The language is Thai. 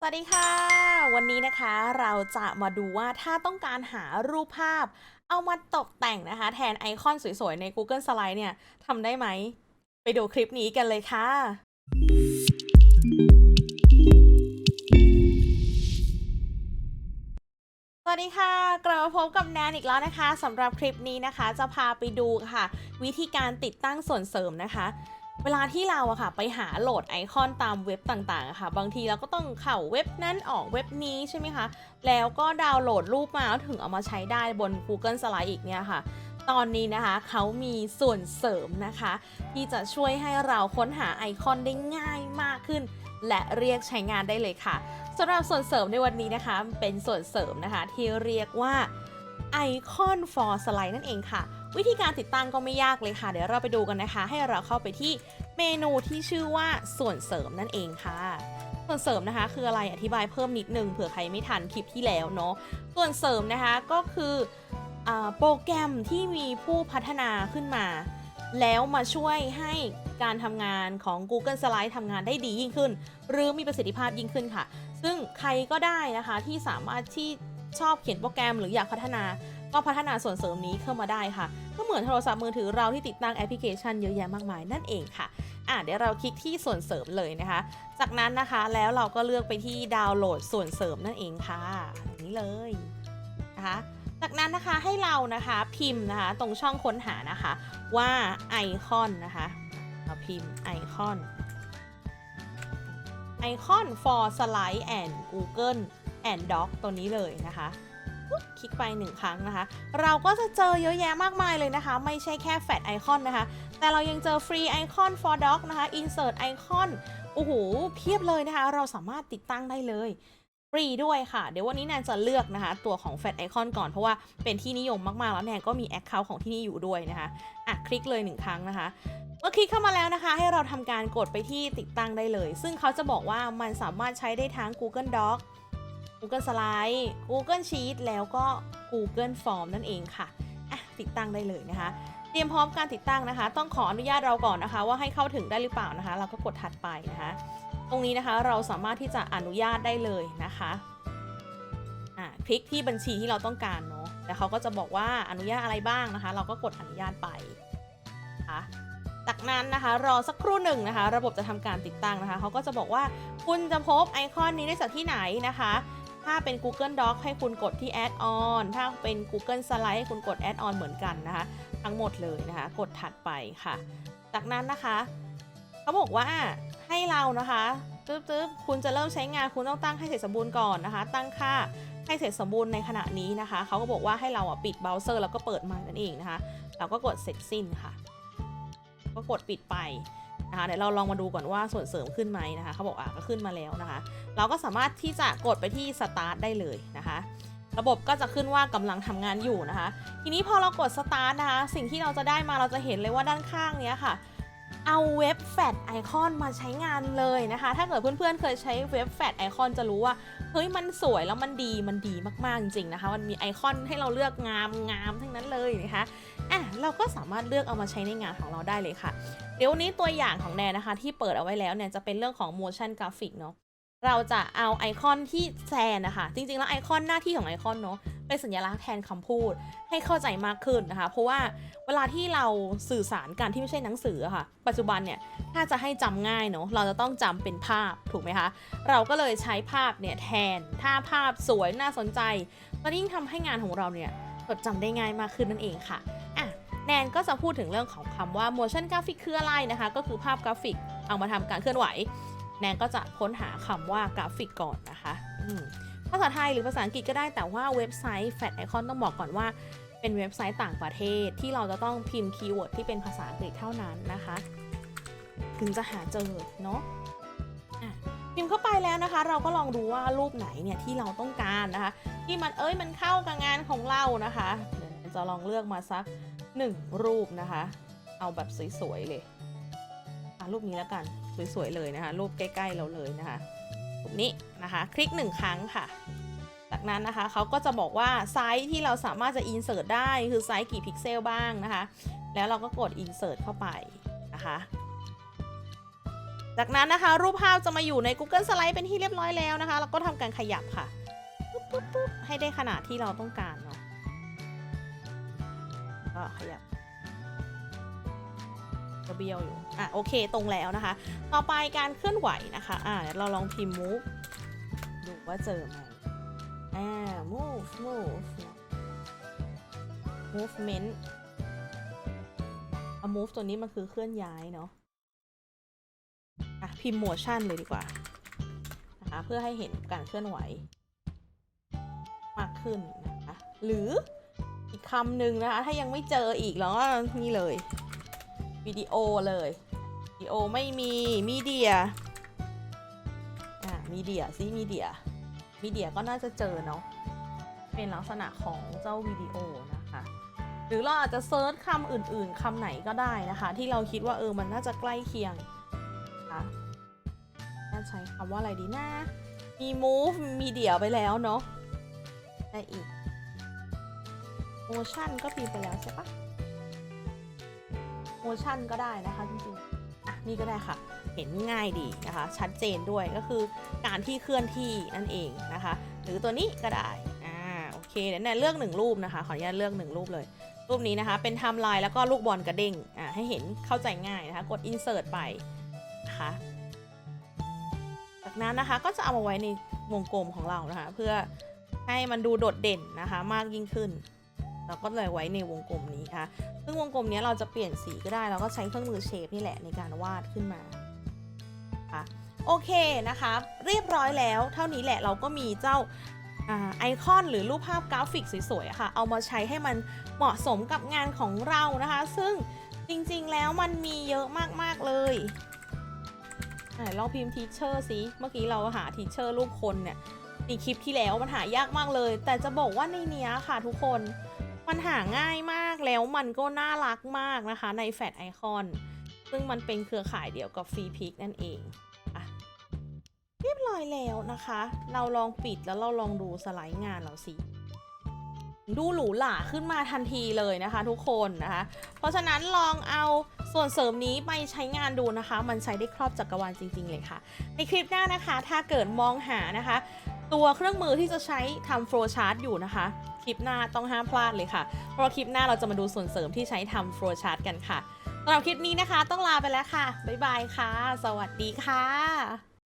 สวัสดีค่ะ วันนี้นะคะเราจะมาดูว่าถ้าต้องการหารูปภาพ เอามาตกแต่งนะคะ แทนไอคอนสวยๆ ใน Google Slide เนี่ยทำได้ไหม ไปดูคลิปนี้กันเลยค่ะ สวัสดีค่ะ กลับมาพบกับแนนอีกแล้วนะคะสำหรับคลิปนี้นะคะ จะพาไปดูค่ะ วิธีการติดตั้งส่วนเสริมนะคะ เวลาที่เราอะค่ะไปหาโหลดไอคอนตามเว็บต่างๆอะค่ะ บางทีเราก็ต้องเข้าเว็บนั้นออกเว็บนี้ใช่ไหมคะ แล้วก็ดาวน์โหลดรูปมาแล้วถึงเอามาใช้ได้บน Google Slide อีกเนี่ยค่ะ ตอนนี้นะคะเขามีส่วนเสริมนะคะ ที่จะช่วยให้เราค้นหาไอคอนได้ง่ายมากขึ้น และเรียกใช้งานได้เลยค่ะสำหรับส่วนเสริมในวันนี้นะคะ เป็นส่วนเสริมนะคะที่เรียกว่า Icon for Slide นั่นเองค่ะ วิธีการติดตั้งก็ไม่ยากเลยค่ะ เดี๋ยวเราไปดูกันนะคะ ให้เราเข้าไปที่เมนูที่ชื่อว่าส่วนเสริมนั่นเองค่ะ ส่วนเสริมนะคะ คืออะไรอธิบายเพิ่มนิดนึงเผื่อใครไม่ทันคลิปที่แล้วเนาะส่วนเสริมนะคะก็คืออโปรแกรมที่มีผู้พัฒนาขึ้นมา แล้วมาช่วยให้การทำงานของ Google Slide ทำงานได้ดียิ่งขึ้น หรือมีประสิทธิภาพยิ่งขึ้นค่ะ ซึ่งใครก็ได้นะคะที่สามารถที่ชอบเขียนโปรแกรมหรืออยากพัฒนา ก็พัฒนาส่วนเสริมนี้เข้ามาได้ค่ะ ก็เหมือนโทรศัพท์มือถือเราที่ติดตั้งแอปพลิเคชันเยอะแยะมากมายนั่นเองค่ะอะเดี๋ยวเราคลิกที่ส่วนเสริมเลยนะคะ จากนั้นนะคะแล้วเราก็เลือกไปที่ดาวน์โหลดส่วนเสริมนั่นเองค่ะนี้เลยนะคะจากนั้นนะคะให้เรานะคะพิมพ์นะคะตรงช่องค้นหานะคะว่าไอคอนนะคะเราพิมพ์ไอคอนไอคอน for slide and Google and Doc ตัวนี้เลยนะคะ คลิกไปหนึ่งครั้งนะคะ เราก็จะเจอเยอะแยะมากมายเลยนะคะ ไม่ใช่แค่แฟดไอคอนนะคะ แต่เรายังเจอฟรีไอคอน for doc นะคะ insert ไอคอนโอ้โห เพียบเลยนะคะ เราสามารถติดตั้งได้เลยฟรีด้วยค่ะ เดี๋ยววันนี้แนนจะเลือกนะคะ ตัวของแฟดไอคอนก่อนเพราะว่าเป็นที่นิยมมาก ๆ แล้วแนนก็มีแอคเคาท์ของที่นี่อยู่ด้วยนะคะ อะ คลิกเลยหนึ่งครั้งนะคะ เมื่อคลิกเข้ามาแล้วนะคะ ให้เราทำการกดไปที่ติดตั้งได้เลย ซึ่งเขาจะบอกว่ามันสามารถใช้ได้ทั้ง Google Doc Google Slide Google Sheet แล้วก็ Google Form นั่นเองค่ะอะติดตั้งได้เลยนะคะ เตรียมพร้อมการติดตั้งนะคะ ต้องขออนุญาตเราก่อนนะคะ ว่าให้เข้าถึงได้หรือเปล่านะคะ เราก็กดถัดไปนะคะ ตรงนี้นะคะเราสามารถที่จะอนุญาตได้เลยนะคะอะคลิกที่บัญชีที่เราต้องการเนาะแล้วเขาก็จะบอกว่าอนุญาตอะไรบ้างนะคะ เราก็กดอนุญาตไปนะคะจากนั้นนะคะรอสักครู่หนึ่งนะคะ ระบบจะทำการติดตั้งนะคะเขาก็จะบอกว่าคุณจะพบไอคอนนี้ได้จากที่ไหนนะคะ ถ้าเป็น Google Doc ให้คุณกดที่ Add on ถ้าเป็น Google Slide ให้คุณกด Add on เหมือนกันนะคะ ทั้งหมดเลยนะคะ กดถัดไปค่ะ จากนั้นนะคะเขาบอกว่าให้เรานะคะตึ๊บตึ๊บคุณจะเริ่มใช้งานคุณต้องตั้งให้เสร็จสมบูรณ์ก่อนนะคะ ตั้งค่าให้เสร็จสมบูรณ์ในขณะนี้นะคะเขาก็บอกว่าให้เราอะปิดเบราว์เซอร์แล้วก็เปิดใหม่นั่นเองนะคะเราก็กดเสร็จสิ้นค่ะ ก็กดปิดไป นะคะเดี๋ยวเราลองมาดูก่อนว่าส่วนเสริมขึ้นไหมนะคะเขาบอกอะก็ขึ้นมาแล้วนะคะ เราก็สามารถที่จะกดไปที่ Start ได้เลยนะคะ ระบบก็จะขึ้นว่ากำลังทำงานอยู่นะคะ ทีนี้พอเรากด Start นะคะ สิ่งที่เราจะได้มาเราจะเห็นเลยว่าด้านข้างเนี้ยค่ะ เอาเว็บแฟดไอคอนมาใช้งานเลยนะคะ ถ้าเกิดเพื่อนๆ เคยใช้เว็บแฟดไอคอนจะรู้ว่า เฮ้ย มันสวยแล้วมันดี มันดีมากๆ จริงๆ นะคะ มันมีไอคอนให้เราเลือกงามงามทั้งนั้นเลยนะคะ อะ เราก็สามารถเลือกเอามาใช้ในงานของเราได้เลยค่ะ เดี๋ยววันนี้ตัวอย่างของแนนนะคะ ที่เปิดเอาไว้แล้วเนี่ยจะเป็นเรื่องของ motion graphic เนาะ เราจะเอาไอคอนที่แทนนะคะ จริงๆ แล้วไอคอนหน้าที่ของไอคอนเนาะเป็นสัญลักษณ์แทนคำพูดให้เข้าใจมากขึ้นนะคะ เพราะว่าเวลาที่เราสื่อสารกันที่ไม่ใช่หนังสือะค่ะ ปัจจุบันเนี่ยถ้าจะให้จำง่ายเนาะเราจะต้องจำเป็นภาพถูกไหมคะ เราก็เลยใช้ภาพเนี่ยแทน ถ้าภาพสวยน่าสนใจมันยิ่งทำให้งานของเราเนี่ยจดจำได้ง่ายมากขึ้นนั่นเองค่ะอะแนนก็จะพูดถึงเรื่องของคำว่า motion graphic คืออะไรนะคะ ก็คือภาพกราฟิกเอามาทำการเคลื่อนไหว แนนก็จะค้นหาคำว่ากราฟิกก่อนนะคะภาษาไทยหรือภาษาอังกฤษก็ได้แต่ว่าเว็บไซต์ Fat Icon ต้องบอกก่อนว่า เป็นเว็บไซต์ต่างประเทศที่เราจะต้องพิมพ์คีย์เวิร์ดที่เป็นภาษาอังกฤษเท่านั้นนะคะ ถึงจะหาเจอเนาะะพิมพ์เข้าไปแล้วนะคะ เราก็ลองดูว่ารูปไหนเนี่ยที่เราต้องการนะคะ ที่มันเอ้ยมันเข้ากับงานของเรานะคะเดี๋ยวจะลองเลือกมาสักหนึ่งรูปนะคะ เอาแบบสวยๆเลยอะรูปนี้แล้วกัน สวยๆเลยนะคะ รูปใกล้ๆเราเลยนะคะรูปนี้นะคะ คลิกหนึ่งครั้งค่ะ จากนั้นนะคะเขาก็จะบอกว่าไซส์ที่เราสามารถจะ insert ได้คือไซส์กี่พิกเซลบ้างนะคะ แล้วเราก็กด insert เข้าไปนะคะจากนั้นนะคะ รูปภาพจะมาอยู่ใน Google Slide เป็นที่เรียบร้อยแล้วนะคะ แล้วก็ทำการขยับค่ะปุ๊บปุ๊บปุ๊บให้ได้ขนาดที่เราต้องการเนาะก็ขยับ ก็เบี้ยวอยู่ อะโอเคตรงแล้วนะคะ ต่อไปการเคลื่อนไหวนะคะ อ่าเดี๋ยวเราลองพิมพ์ move ดูว่าเจอไหมอ่า move move movement เอา move ตัวนี้มันคือเคลื่อนย้ายเนาะ อะ พิมพ์ motion เลยดีกว่า นะคะ เพื่อให้เห็นการเคลื่อนไหว มากขึ้นนะคะ หรืออีกคำหนึ่งนะคะ ถ้ายังไม่เจออีกแล้วก็นี่เลย วิดีโอเลยวิดีโอไม่มีมีเดียอ่ามีเดียซิมีเดียมีเดียก็น่าจะเจอเนาะเป็นลักษณะของเจ้าวิดีโอนะคะ หรือเราอาจจะเซิร์ชคำอื่นๆคำไหนก็ได้นะคะ ที่เราคิดว่าเออมันน่าจะใกล้เคียงนะคะน่าใช้คำว่าอะไรดีนะมี move มีเดียไปแล้วเนาะได้อีก motion ก็พิมพ์ไปแล้วใช่ปะ motion ก็ได้นะคะจริงๆอะนี่ก็ได้ค่ะ เห็นง่ายดีนะคะ ชัดเจนด้วยก็คือการที่เคลื่อนที่นั่นเองนะคะ หรือตัวนี้ก็ได้อ่าโอเคเดี๋ยวแนนเลือกหนึ่งรูปนะคะขออนุญาตเลือกหนึ่งรูปเลย รูปนี้นะคะ เป็นไทม์ไลน์แล้วก็ลูกบอลกระเด้งอ่าให้เห็นเข้าใจง่ายนะคะ กด insert ไปนะคะจากนั้นนะคะก็จะเอามาไว้ในวงกลมของเรานะคะ เพื่อให้มันดูโดดเด่นนะคะ มากยิ่งขึ้น เราก็เลยไว้ในวงกลมนี้ค่ะ ซึ่งวงกลมนี้เราจะเปลี่ยนสีก็ได้ เราก็ใช้เครื่องมือเชฟนี่แหละในการวาดขึ้นมาค่ะโอเคนะคะ เรียบร้อยแล้ว เท่านี้แหละเราก็มีเจ้าอไอคอนหรือรูปภาพกราฟิกสวยๆค่ะ เอามาใช้ให้มันเหมาะสมกับงานของเรานะคะ ซึ่งจริงๆแล้วมันมีเยอะมากๆเลยไหนลองพิมพ์ทีเชอร์สิเมื่อกี้เราหาทีเชอร์รูปคนเนี่ยในคลิปที่แล้วมันหายากมากเลย แต่จะบอกว่าในเนี้ยค่ะทุกคน มันหาง่ายมากแล้วมันก็น่ารักมากนะคะในแฟ t ไอคอนซึ่งมันเป็นเครือข่ายเดียวกับฟรีพิกนั่นเองอะเรียบร้อยแล้วนะคะ เราลองปิดแล้วเราลองดูสไลด์งานเราสิดูหรูหราขึ้นมาทันทีเลยนะคะทุกคนนะคะ เพราะฉะนั้นลองเอาส่วนเสริมนี้ไปใช้งานดูนะคะ มันใช้ได้ครอบจักรวาลจริง ๆ เลยค่ะ ในคลิปหน้านะคะ ถ้าเกิดมองหานะคะ ตัวเครื่องมือที่จะใช้ทำโฟล์ชาร์ตอยู่นะคะคลิปหน้าต้องห้ามพลาดเลยค่ะ เพราะว่าคลิปหน้าเราจะมาดูส่วนเสริมที่ใช้ทำโฟล์ชาร์ตกันค่ะสำหรับคลิปนี้นะคะ ต้องลาไปแล้วค่ะบ๊ายบายค่ะ สวัสดีค่ะ